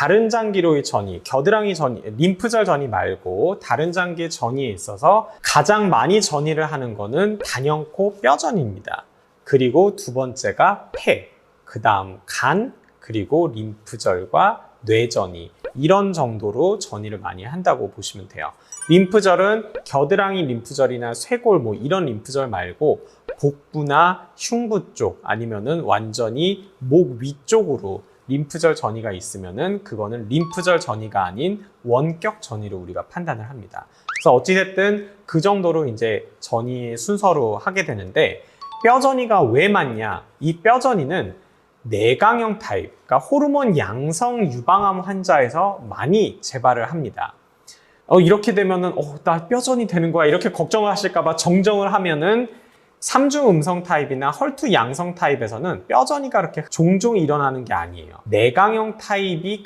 다른 장기로의 전이, 겨드랑이 전이, 림프절 전이 말고 다른 장기의 전이에 있어서 가장 많이 전이를 하는 거는 단연코 뼈전입니다. 그리고 두 번째가 폐, 그 다음 간, 그리고 림프절과 뇌전이 이런 정도로 전이를 많이 한다고 보시면 돼요. 림프절은 겨드랑이 림프절이나 쇄골 뭐 이런 림프절 말고 복부나 흉부 쪽 아니면은 완전히 목 위쪽으로 림프절 전이가 있으면은 그거는 림프절 전이가 아닌 원격 전이로 우리가 판단을 합니다. 그래서 어찌됐든 그 정도로 이제 전이의 순서로 하게 되는데 뼈전이가 왜 많냐? 이 뼈전이는 내강형 타입, 그러니까 호르몬 양성 유방암 환자에서 많이 재발을 합니다. 어, 이렇게 되면은, 어, 나 뼈전이 되는 거야. 이렇게 걱정을 하실까봐 정정을 하면은, 삼중 음성 타입이나 헐투 양성 타입에서는 뼈전이가 그렇게 종종 일어나는 게 아니에요. 내강형 타입이